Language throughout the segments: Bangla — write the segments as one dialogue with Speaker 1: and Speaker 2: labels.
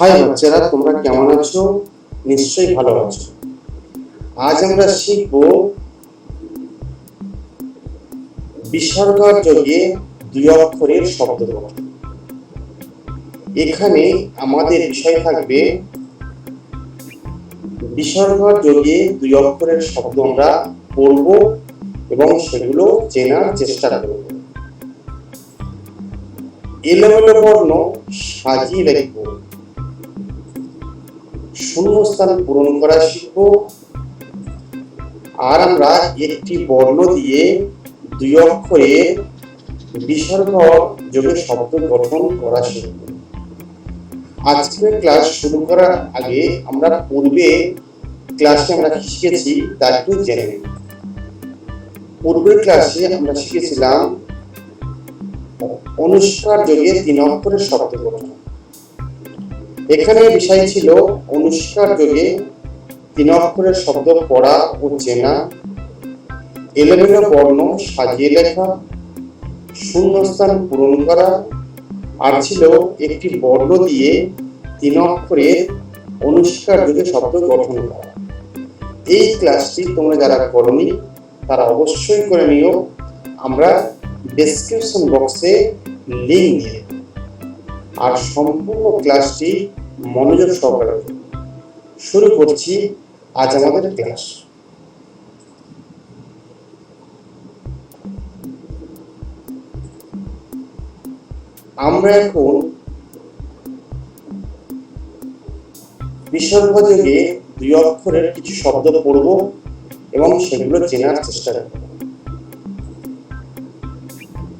Speaker 1: হাই বাচ্চারা, তোমরা কেমন আছো? নিশ্চয়ই ভালো আছো। আজ আমরা শিখব বিসর্গার যোগে দুই অক্ষরের শব্দ। এখানে আমাদের বিষয় থাকবে বিসর্গার যোগে দুই অক্ষরের শব্দ আমরা পড়ব এবং সেগুলো চেনার চেষ্টা করব। এলোমেলো বর্ণ সাজিয়ে লিখব শূন্যস্থান পূরণ করা শিখব। আর আমরা একটি বর্ণ দিয়ে দুই অক্ষরে বিসর্গ যোগে শব্দ গঠন করা শিখব। আজকের ক্লাস শুরু করার আগে আমরা পূর্বে ক্লাসে আমরা শিখেছি তা একটু জেনে নিই। পূর্বের ক্লাসে আমরা শিখেছিলাম, অনুষ্কার যোগে তিন অক্ষরের শব্দ গঠন। এখানে বিষয় ছিল অনুষ্কার যোগে তিন অক্ষরের শব্দ পড়া ও চেনা, এলোমেলো বর্ণ সাজিয়ে লেখা, শূন্যস্থান পূরণ করা, আর ছিল একটি বর্ণ দিয়ে তিন অক্ষরের অনুষ্কার যোগে শব্দ গঠন করা। এই ক্লাসটি তোমরা যারা করনি, তারা অবশ্যই করে নিও। আমরা ডেসক্রিপশন বক্সে লিঙ্ক দিয়ে আর সম্পূর্ণ ক্লাসটি মনোযোগ সহকারে শুরু করছি, আজ আমাদের ক্লাস। আমরা এখন বিসর্গযোগে দুই অক্ষরের কিছু শব্দ পড়ব এবং সেগুলো চেনার চেষ্টা করব।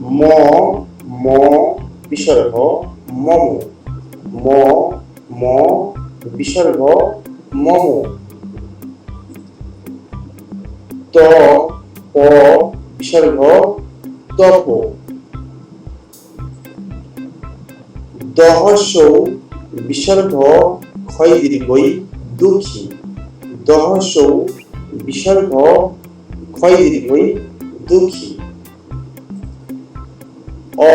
Speaker 1: ম ম বিসর্গ মম। ম ম, বিসর্গ, মম। ত, প, বিসর্গ, তপ। দহসৌ বিসর্গ, ক্ষয় দীর্ঘই দুঃখী। দহসৌ বিসর্গ, ক্ষয় দীর্ঘই দুঃখী। অ,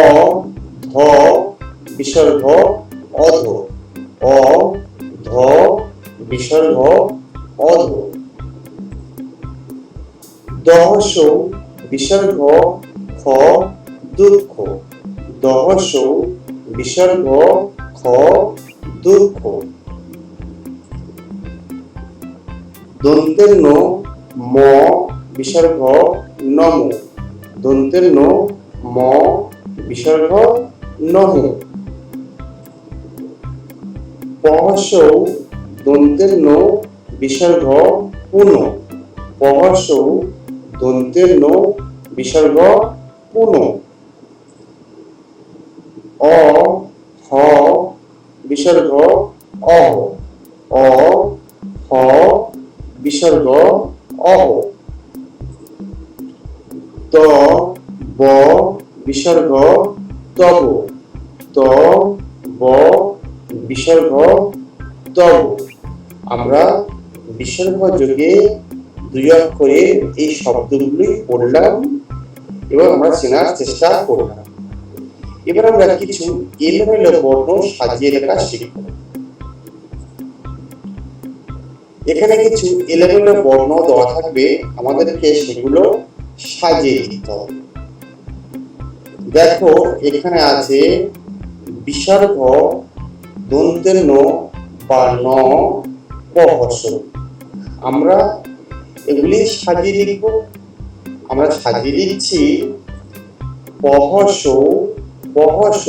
Speaker 1: ধ, বিসর্গ, অধ। অ, ধ বিসর্গ অধ। দহস বিসর্গ খ, দুঃখ। দহস বিসর্গ খ, দুঃখ। দন্তের ম বিসর্গ নম। দন্তের ম বিসর্গ নম পহসৌ দন্তের ন বিসর্গ পুন। পহসৌ দন্তের ন বিসর্গ পুন। অ, হ বিসর্গ অহ। অ, হ বিসর্গ অহ। ত, ব বিসর্গ তব। ত বিসর্গ তব আমরা বিসর্গ যোগে দুই অক্ষরে এই শব্দগুলি পড়লাম এবং আমরা চেনার চেষ্টা করলাম। এবার আমরা কিছু এলোমেলো বর্ণ সাজিয়ে লেখা শিখব। এখানে কিছু এলোমেলো বর্ণ দেওয়া থাকবে, আমাদেরকে সেগুলো সাজিয়ে দিতে হবে। দেখো, এখানে আছে বিসর্গ দন্তের ন বা ন পহস আমরা এগুলি সাজিয়ে লিখব। আমরা সাজিয়ে লিখছি পহস পহস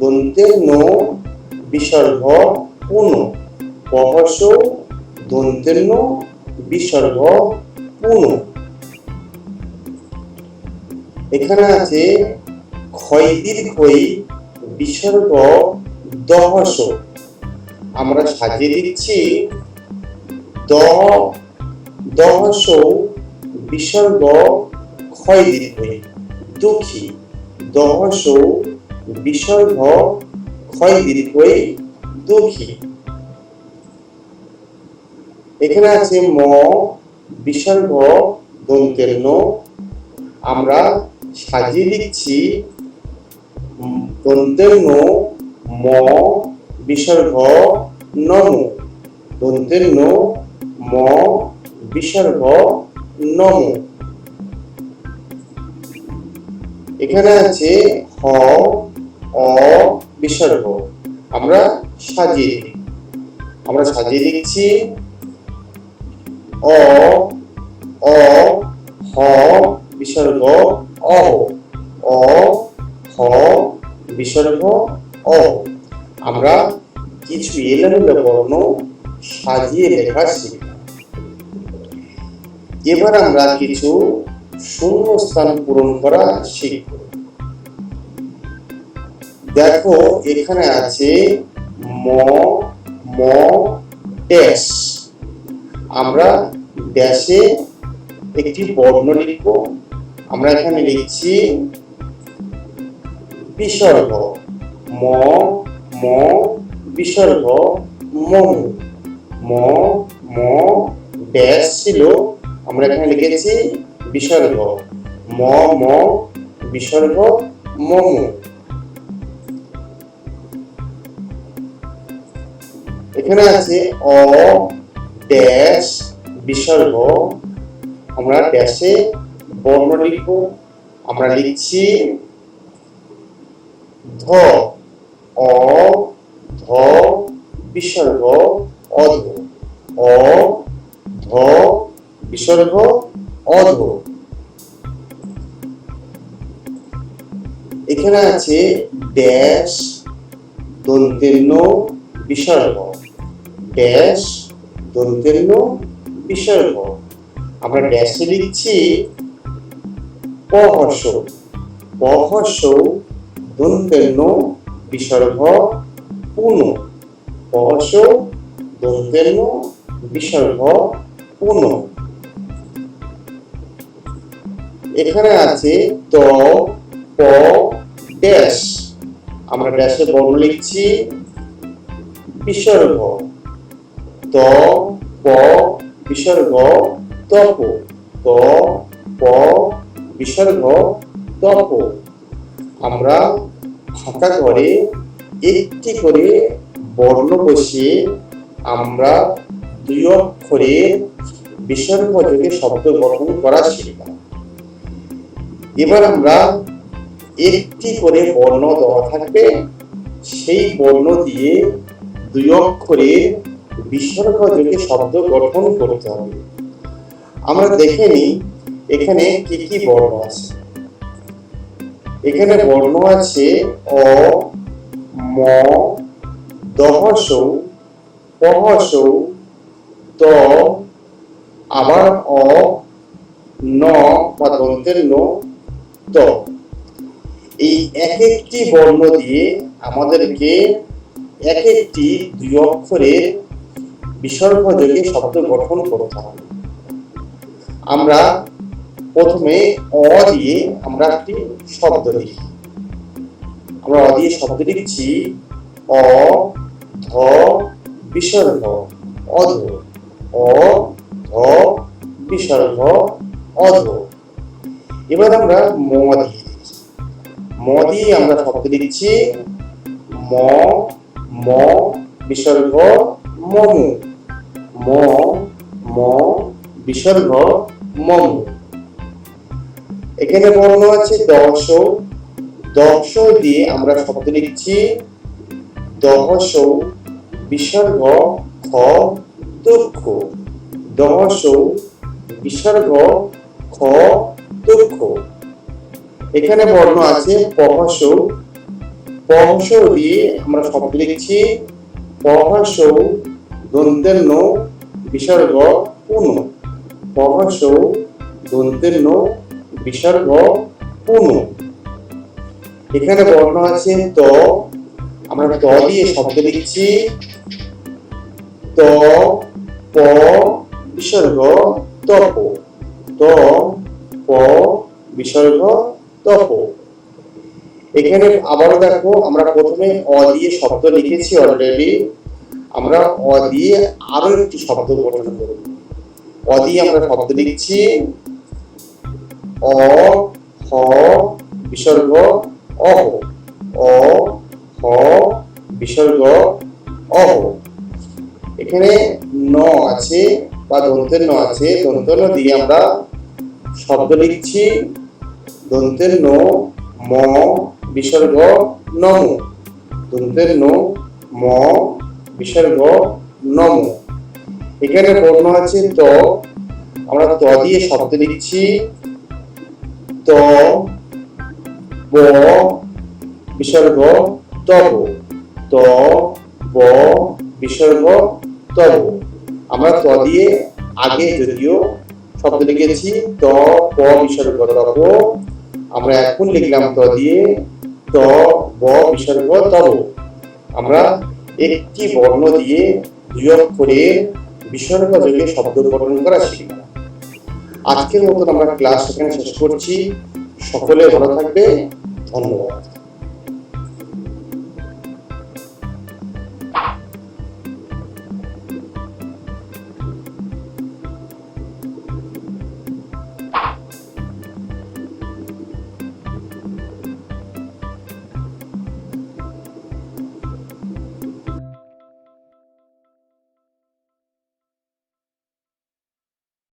Speaker 1: দন্তের ন, বিসর্গ, পুন। পহস দন্তের ন, বিসর্গ, পুন। এখানে আছে ক্ষয় দীর্ঘই বিসর্গ দহস আমরা সাজিয়ে দিচ্ছি দ দহস বিসর্গ ক্ষয় দীর্ঘই দুঃখী। দহস বিসর্গ ক্ষয় দীর্ঘই দুঃখী। এখানে আছে ম, বিসর্গ দন্তের ন। আমরা সাজিয়ে দিচ্ছি দন্তের ন ম বিসর্গ নম। দন্তের ন ম বিসর্গ নম। এখানে আছে হ, অ বিসর্গ আমরা সাজিয়ে আমরা সাজিয়ে দিচ্ছি অ অ, হ বিসর্গ অ। অ, হ বিসর্গ অ। এলোমেলো বর্ণ সাজিয়ে লেখা শিখব এবার আমরা কিছু শূন্য স্থান পূরণ করা শিখব। দেখো, এখানে আছে ম ম, ড্যাশ। আমরা ড্যাশে একটি বর্ণ লিখব। আমরা এখানে লিখছি বিসর্গ। ম ম বিসর্গ মম। ম ম ড্যাশ ছিল। আমরা এখানে লিখেছি বিসর্গ। ম ম, বিসর্গ মম। এখানে আছে অ ড্যাশ বিসর্গ। আমরা ড্যাশে বর্ণ লিখব। আমরা লিখছি ধ, অ ধ বিসর্গ অধ অ ধ বিসর্গ অধ এখানে আছে ড্যাশ দন্তেন্য বিসর্গ। ড্যাশ দন্তেন্য বিসর্গ। আমরা ড্যাশে লিখছি পহস পহস দন্তেন্য বিসর্গ পুন পহস দন্তেন্য বিসর্গ পুন এখানে আছে ত, প, ড্যাশ। আমরা ড্যাশে বর্ণ লিখছি বিসর্গ ত, প বিসর্গ তপ। ত, প বিসর্গ তপ। আমরা ফাঁকা করে একটি করে বর্ণ বসিয়ে আমরা দুই অক্ষরে বিসর্গ যোগে শব্দ গঠন করা শিখলাম এবার আমরা একটি করে বর্ণ দেওয়া থাকবে। সেই বর্ণ দিয়ে দুই অক্ষরে বিসর্গ যোগে শব্দ গঠন করতে হবে। আমরা দেখে নিই এখানে কি কি বর্ণ আছে। এখানে বর্ণ আছে অ ম দহস পহস ত আবার অ ন বা দন্তের ন ত। এই এক একটি বর্ণ দিয়ে আমাদেরকে এক একটি দুই অক্ষরের বিসর্গ যোগে শব্দ গঠন করতে হবে। আমরা প্রথমে অ দিয়ে আমরা একটি শব্দ লিখি। আমরা অ দিয়ে শব্দ লিখছি অ, ধ, বিসর্গ, অধ। অ, ধ, বিসর্গ, অধ। এবার আমরা ম দিয়ে লিখি ম দিয়ে আমরা শব্দ লিখছি ম ম, বিসর্গ, মম। ম ম, বিসর্গ, মম। এখানে বর্ণ আছে দশ দশ দিয়ে আমরা শব্দ লিখছি। দহস বিসর্গ খ দুঃখ দহস বিসর্গ খ দুঃখ এখানে বর্ণ আছে পহস পহস দিয়ে আমরা শব্দ লিখছি। পহস দন্তের ন বিসর্গ পুন। পহস দন্তের ন বিসর্গ পুন। এখানে বর্ণ আছে, ত আমরা ত দিয়ে শব্দ লিখছি। ত, প, বিসর্গ, তপ। ত, প, বিসর্গ, তপ। এখানে আবারও দেখো, আমরা প্রথমে অ দিয়ে শব্দ লিখেছি অলরেডি আমরা অ দিয়ে আরও একটি শব্দ গঠন করব। অ দিয়ে আমরা শব্দ লিখছি, অ হ বিসর্গ অহ, অ, হ, বিসর্গ, অহ। এখানে ন আছে, বা দন্তের ন আছে, দন্তের ন দিয়ে আমরা শব্দ লিখছি। দন্তের ন, ম, বিসর্গ, নম। দন্তের ন, ম, বিসর্গ, নম। এখানে বর্ণ আছে ত। আমরা ত দিয়ে শব্দ লিখছি। ত ব, বিসর্গ, তব। ত, ব, বিসর্গ, তব। আমরা ত দিয়ে আগে যদিও শব্দ লিখেছি, ত, প, বিসর্গ, তব। আমরা এখন লিখলাম ত দিয়ে ত, ব, বিসর্গ, তব। আমরা একটি বর্ণ দিয়ে দুই অক্ষরের বিসর্গ যোগে শব্দ গঠন করা শিখলাম। আজকের মতন আমরা ক্লাস এখানে শেষ করছি। সকলে ভালো থাকবে। 按摩